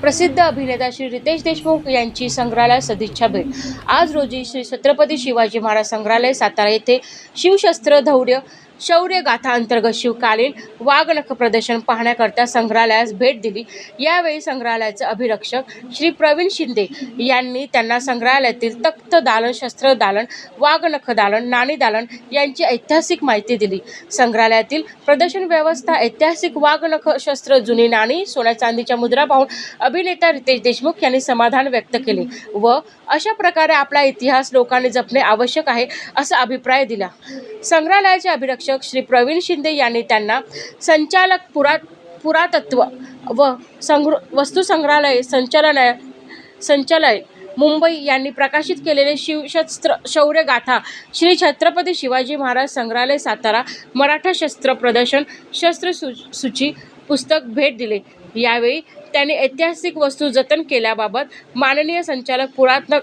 प्रसिद्ध अभिनेता श्री रितेश देशमुख यांची संग्रहालय सदिच्छा भेट. आज रोजी श्री छत्रपती शिवाजी महाराज संग्रहालय सातारा येथे शिवशस्त्र धौर्य शौर्य गाथा अंतर्गत शिवकालीन वाघनख प्रदर्शन पाहण्याकरता संग्रहालयास भेट दिली. यावेळी संग्रहालयाचे अभिरक्षक श्री प्रवीण शिंदे यांनी त्यांना संग्रहालयातील तख्त दालन शस्त्र दालन वाघनख दालन नाणी दालन यांची ऐतिहासिक माहिती दिली. संग्रहालयातील प्रदर्शन व्यवस्था ऐतिहासिक वाघनख शस्त्र जुनी नाणी सोन्या चांदीच्या मुद्रा पाहून अभिनेता रितेश देशमुख यांनी समाधान व्यक्त केले व अशा प्रकारे आपला इतिहास लोकांनी जपणे आवश्यक आहे असा अभिप्राय दिला. संग्रहालयाचे अभिरक्षक श्री प्रवीण शिंदे यांनी त्यांना संचालक पुरा पुरातत्व व संग्र वस्तू संग्रहालय संचालनालय संचालय मुंबई यांनी प्रकाशित केलेले शिवशस्त्र शौर्यगाथा श्री छत्रपती शिवाजी महाराज संग्रहालय सातारा मराठा शस्त्र प्रदर्शन शस्त्र सु सूची पुस्तक भेट दिले. यावेळी त्यांनी ऐतिहासिक वस्तू जतन केल्याबाबत माननीय संचालक पुरातन